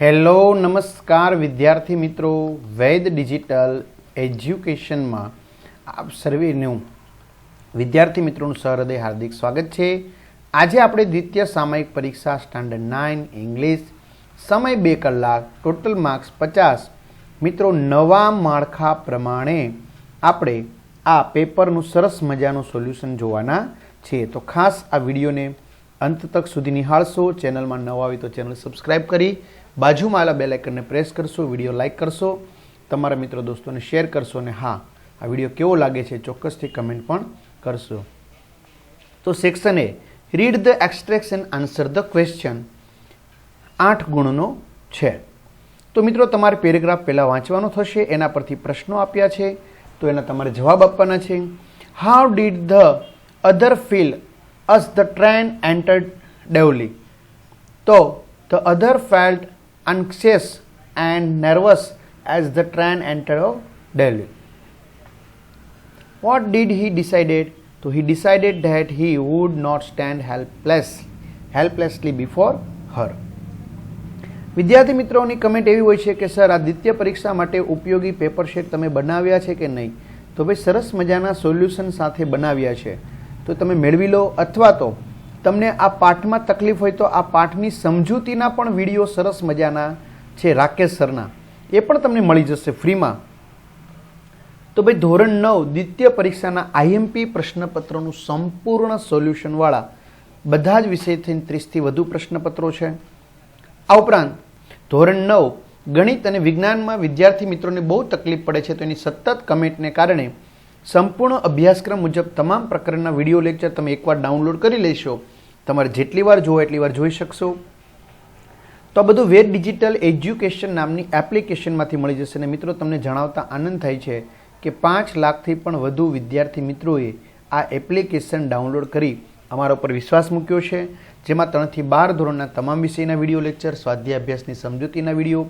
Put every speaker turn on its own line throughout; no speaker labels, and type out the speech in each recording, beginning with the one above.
Hello, નમસ્કાર વિદ્યાર્થી મિત્રો. વૈદ ડિજિટલ એજ્યુકેશનમાં આપ સર્વેનું વિદ્યાર્થી મિત્રોનું સહૃદય હાર્દિક સ્વાગત છે. આજે આપણે દ્વિતીય સામયિક પરીક્ષા સ્ટાન્ડર્ડ નાઇન, ઇંગ્લિશ, સમય બે કલાક, ટોટલ માર્ક્સ પચાસ. મિત્રો, નવા માળખા પ્રમાણે આપણે આ પેપરનું સરસ મજાનું સોલ્યુશન જોવાના છીએ. તો ખાસ આ વિડીયોને અંત તક સુધી નિહાળશો. ચેનલમાં નવા આવી તો ચેનલ સબસ્ક્રાઈબ કરી બાજુમાં આવેલા બેલ આઇકનને પ્રેસ કરશો વીડિયો લાઇક કરશો, તમારા મિત્રો દોસ્તોને શેર કરશો અને હા, આ વીડિયો કેવો લાગે છે ચોક્કસથી કમેન્ટ પણ કરશો. તો section A read the extracts and answer the question આઠ ગુણનો છે. તો મિત્રો, તમારે પેરેગ્રાફ પહેલાં વાંચવાનો થશે, એના પરથી પ્રશ્નો આપ્યા છે, તો એના તમારે જવાબ આપવાના છે. How did the other feel as the train entered Devlali તો the other felt anxious and nervous as the train entered of Delhi. What did he decided? So he decided that he would not stand helpless, helplessly before her. વિદ્યાર્થી મિત્રોની comment એવી હોય છે કે sir આ દ્વિતીય પરીક્ષા માટે ઉપયોગી પેપર શેટ તમે બનાવ્યા છે કે નહીં તો ભાઈ સરસ મજાના સોલ્યુશન સાથે બનાવ્યા છે તો તમે મેળવી લો અથવા તો તમને આ પાઠમાં તકલીફ હોય તો આ પાઠની સમજૂતીના પણ વીડિયો સરસ મજાના છે રાકેશ સરના. એ પણ તમને મળી જશે ફ્રીમાં. તો ભાઈ ધોરણ નવ, દ્વિતીય પરીક્ષાના આઈએમપી પ્રશ્નપત્રોનું સંપૂર્ણ સોલ્યુશનવાળા બધા જ વિષયથી ત્રીસથી વધુ પ્રશ્નપત્રો છે. આ ઉપરાંત, ધોરણ નવ, ગણિત અને વિજ્ઞાનમાં વિદ્યાર્થી મિત્રોને બહુ તકલીફ પડે છે તો એની સતત કમેન્ટને કારણે સંપૂર્ણ અભ્યાસક્રમ મુજબ તમામ પ્રકારના વીડિયો લેક્ચર તમે એકવાર ડાઉનલોડ કરી લેશો. તમારે જેટલી વાર જોવો એટલી વાર જોઈ શકશો. તો આ બધું વેદ ડિજિટલ એજ્યુકેશન નામની એપ્લિકેશનમાંથી મળી જશે અને મિત્રો, તમને જણાવતા આનંદ થાય છે કે પાંચ લાખથી પણ વધુ વિદ્યાર્થી મિત્રોએ આ એપ્લિકેશન ડાઉનલોડ કરી અમારા ઉપર વિશ્વાસ મૂક્યો છે. જેમાં ત્રણથી બાર ધોરણના તમામ વિષયના વીડિયો લેક્ચર, સ્વાધ્યાય અભ્યાસની સમજૂતીના વીડિયો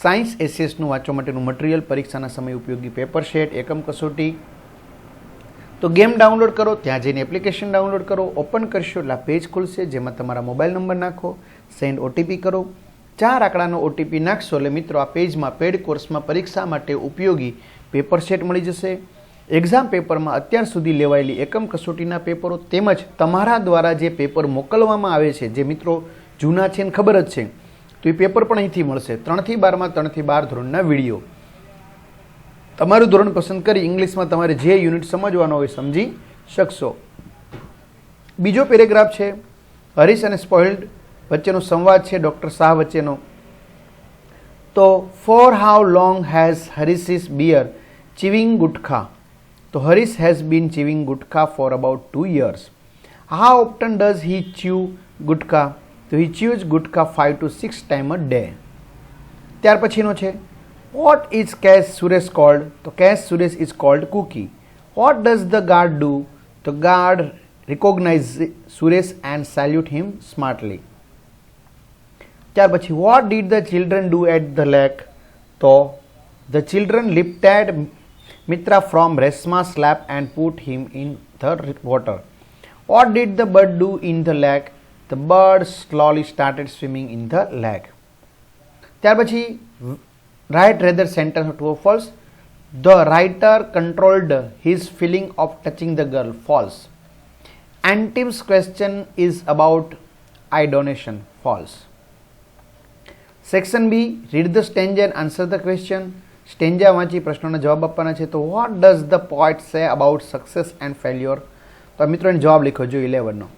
સાયન્સ એસએસનું વાંચવા માટેનું મટીરિયલ પરીક્ષાના સમય ઉપયોગી પેપર શેટ, એકમ કસોટી. તો ગેમ ડાઉનલોડ કરો, ત્યાં જઈને એપ્લિકેશન ડાઉનલોડ કરો, ઓપન કરશો, એટલે પેજ ખુલશે, જેમાં તમારા મોબાઈલ નંબર નાખો, સેન્ડ ઓટીપી કરો. ચાર આંકડાનો ઓટીપી નાખશો, એટલે મિત્રો આ પેજમાં, પેડ કોર્સમાં પરીક્ષા માટે ઉપયોગી પેપર સેટ મળી જશે. એક્ઝામ પેપરમાં અત્યાર સુધી લેવાયેલી એકમ કસોટીના પેપરો તેમજ તમારા દ્વારા જે પેપર મોકલવામાં આવે છે, જે મિત્રો જૂના છે ને ખબર જ છે. તો એ પેપર પણ અહીંથી મળશે. ત્રણથી બારમાં ત્રણથી બાર ધોરણના વીડિયો. તમારું ધોરણ પસંદ કરી ઇંગ્લિશમાં તમારે જે યુનિટ સમજવાનો હોય સમજી શકશો. બીજો પેરેગ્રાફ છે, હરીશ અને સ્પોઇલ્ડ વચ્ચેનો સંવાદ છે, ડૉક્ટર શાહ વચ્ચેનો. તો for how long has Harish's been chewing gutkha? તો Harish has been chewing gutkha for about two years how often does he chew gutkha? તો he chews gutkha five to six time a day ત્યાર પછીનો છે what is cash Suresh called તો cash Suresh is called cookie what does the guard do તો guard recognise Suresh and salute him smartly ત્યાર પછી what did the children do at the lake તો the children lifted Mitra from Reshma slab and put him in the water what did the bird do in the lake the bird slowly started swimming in the lake ત્યાર પછી write whether sentence true false the writer controlled his feeling of touching the girl false એન્ટિમ્સ question is about eye donation false section B read the stanza answer the question stanza વાંચી પ્રશ્નોના જવાબ આપવાના છે. તો what does the poet say about success and failure તો મિત્રોને જવાબ લખો જો ઇલેવનનો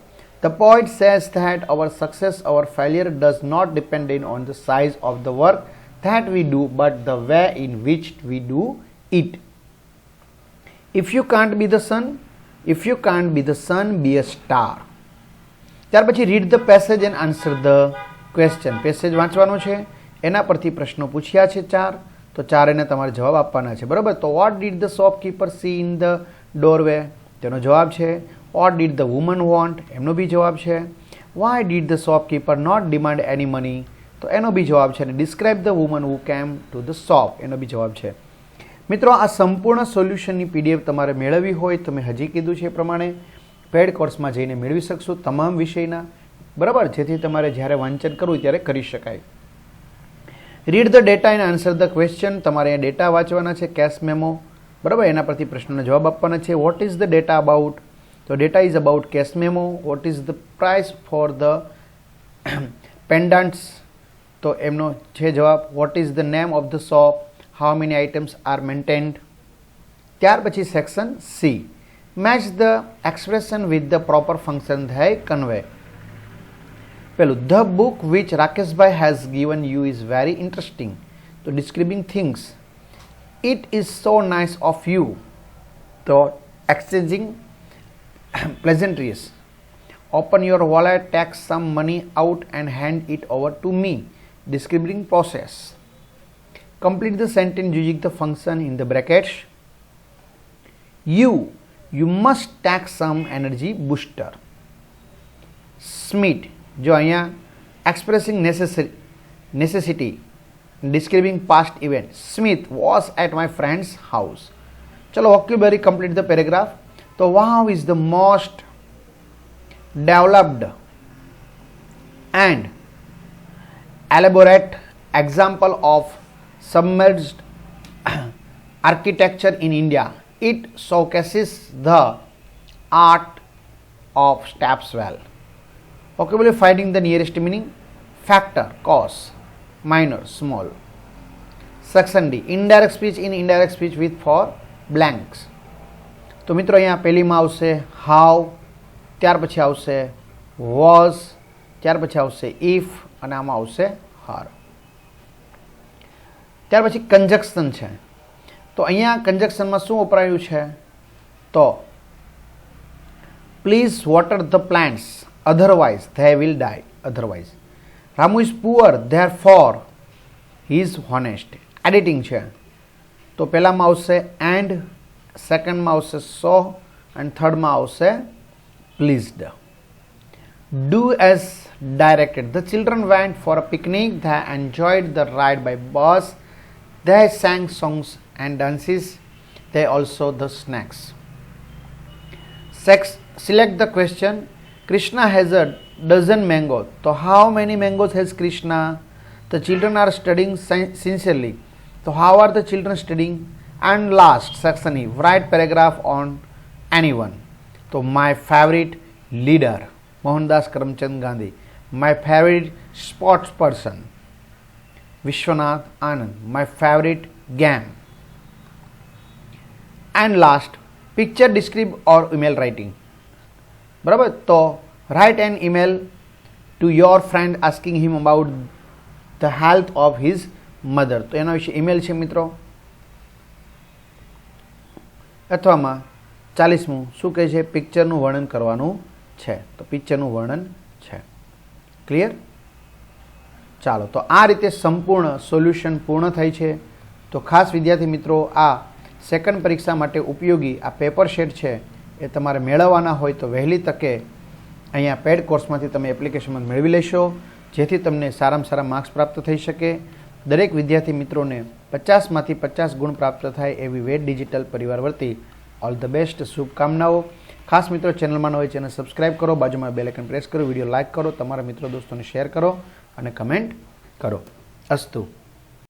the poet says that our success our failure does not depend on the size of the work that we do, but the way in which we do it. If you can't be the sun, if you can't be the sun, be a star. ત્યાર પછી read the passage and answer the question passage વાંચવાનો છે. એના પરથી પ્રશ્નો પૂછ્યા છે ચાર. તો ચાર એને તમારે જવાબ આપવાના છે. બરાબર? તો what did the shopkeeper see in the doorway તેનો જવાબ છે what did the woman want એમનો બી જવાબ છે. Why did the shopkeeper not demand any money તો એનો બી જવાબ છે અને describe the woman who came to the shop એનો બી જવાબ છે. મિત્રો, આ સંપૂર્ણ સોલ્યુશનની પીડીએફ તમારે મેળવવી હોય તો મેં હજી કીધું છે એ પ્રમાણે પેડ કોર્સમાં જઈને મેળવી શકશો તમામ વિષયના. બરાબર? જેથી તમારે જ્યારે વાંચન કરવું ત્યારે કરી શકાય. Read the data and answer the question તમારે અહીંયા ડેટા વાંચવાના છે કેશ મેમો બરાબર? એના પરથી પ્રશ્નનો જવાબ આપવાના છે. What is the data about તો data is about cash memo what is the price for the pendants તો એમનો છે જવાબ what is the name of the shop how many items are mentioned ત્યાર પછી section C match the expression with the proper function they convey પેલું the book which Rakeshbhai has given you is very interesting તો describing things it is so nice of you તો exchanging pleasantries. Open your wallet, take some money out and hand it over to me. Describing process. Complete the sentence using the function in the brackets. You, you must take some energy booster. Smith, જો અહીંયા expressing necessary, necessity, describing past event. Smith was at my friend's house. ચલો vocabulary complete the paragraph. તો wow is the most developed and elaborate example of submerged architecture in India. It showcases the art of steps well. Vocabulary finding the nearest meaning factor, cause, minor, small. Section D indirect speech in indirect speech with for blanks. તો મિત્રો અહીંયા પહેલીમાં આવશે હાવ ત્યાર પછી આવશે was ત્યાર પછી આવશે ઇફ અને આમાં આવશે હાર ત્યાર પછી કંજક્શન છે. તો અહીંયા કંજક્શનમાં શું વપરાયું છે? તો please water the plants otherwise they will die otherwise Ramu is poor therefore he is honest editing છે. તો પહેલામાં આવશે and સેકન્ડમાં આવશે સો એન્ડ થર્ડમાં આવશે please do as directed the children went for a picnic they enjoyed the ride by bus they sang songs and dances they also the snacks Sex, select the question krishna has a dozen mango so how many mangoes has krishna the children are studying sin- sincerely so how are the children studying and last section E write paragraph on anyone so my favorite leader mohandas karamchand gandhi my favorite sports person vishwanath anand my favorite game and last picture describe or email writing બરાબર તો write an email to your friend asking him about the health of his mother તો એના વિશે email છે મિત્રો અથવામાં ચાલીસમું. શું કહે છે? પિક્ચરનું વર્ણન કરવાનું છે. તો પિક્ચરનું વર્ણન છે. ક્લિયર ચાલો, તો આ રીતે સંપૂર્ણ સોલ્યુશન પૂર્ણ થાય છે. તો ખાસ વિદ્યાર્થી મિત્રો, આ સેકન્ડ પરીક્ષા માટે ઉપયોગી આ પેપર શેટ છે એ તમારે મેળવવાના હોય તો વહેલી તકે અહીંયા પેડ કોર્સમાંથી તમે એપ્લિકેશનમાં મેળવી લેશો. જેથી તમને સારામાં સારા માર્ક્સ પ્રાપ્ત થઈ શકે. દરેક વિદ્યાર્થી મિત્રોને પચાસમાંથી પચાસ ગુણ પ્રાપ્ત થાય એવી વેદ ડિજિટલ પરિવાર વતી. ઓલ ધ બેસ્ટ શુભકામનાઓ. ખાસ મિત્રો, ચેનલમાં હોય ચેનલ સબસ્ક્રાઇબ કરો, બાજુમાં બેલ આઇકન પ્રેસ કરો, વીડિયો લાઇક કરો, તમારા મિત્રો, દોસ્તોને શેર કરો અને કમેન્ટ કરો. અસ્તુ.